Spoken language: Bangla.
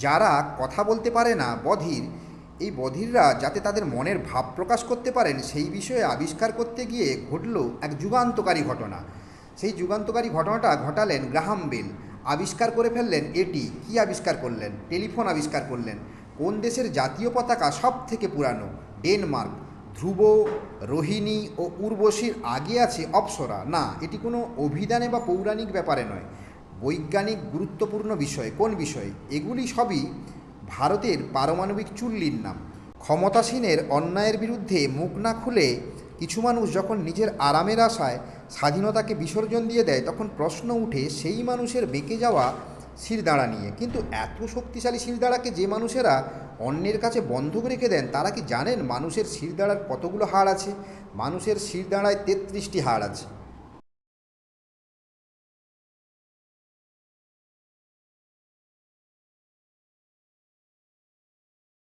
যারা কথা বলতে পারে না বধির, এই বধিররা যাতে তাদের মনের ভাব প্রকাশ করতে পারেন, সেই বিষয়ে আবিষ্কার করতে গিয়ে ঘটল এক যুগান্তকারী ঘটনা। সেই যুগান্তকারী ঘটনাটা ঘটালেন গ্রাহাম বেল। আবিষ্কার করে ফেললেন এটি। কি আবিষ্কার করলেন? টেলিফোন আবিষ্কার করলেন। কোন দেশের জাতীয় পতাকা সব থেকে পুরানো? ডেনমার্ক। ধ্রুব, রোহিণী ও উর্বশীর আগে আছে অপ্সরা। না, এটি কোনো অভিধানে বা পৌরাণিক ব্যাপারে নয়। বৈজ্ঞানিক গুরুত্বপূর্ণ বিষয়, কোন বিষয়? এগুলি সবই ভারতের পারমাণবিক চুল্লির নাম। ক্ষমতাসীনের অন্যায়ের বিরুদ্ধে মুখ না খুলে কিছু মানুষ যখন নিজের আরামের আশায় স্বাধীনতাকে বিসর্জন দিয়ে দেয়, তখন প্রশ্ন উঠে সেই মানুষের বেঁকে যাওয়া শিরদাঁড়া নিয়ে। কিন্তু এত শক্তিশালী শিরদাঁড়াকে যে মানুষেরা অন্যের কাছে বন্ধক রেখে দেন, তারা কি জানেন মানুষের শিরদাঁড়ার কতগুলো হাড় আছে? মানুষের শিরদাঁড়ায় তেত্রিশটি হাড় আছে।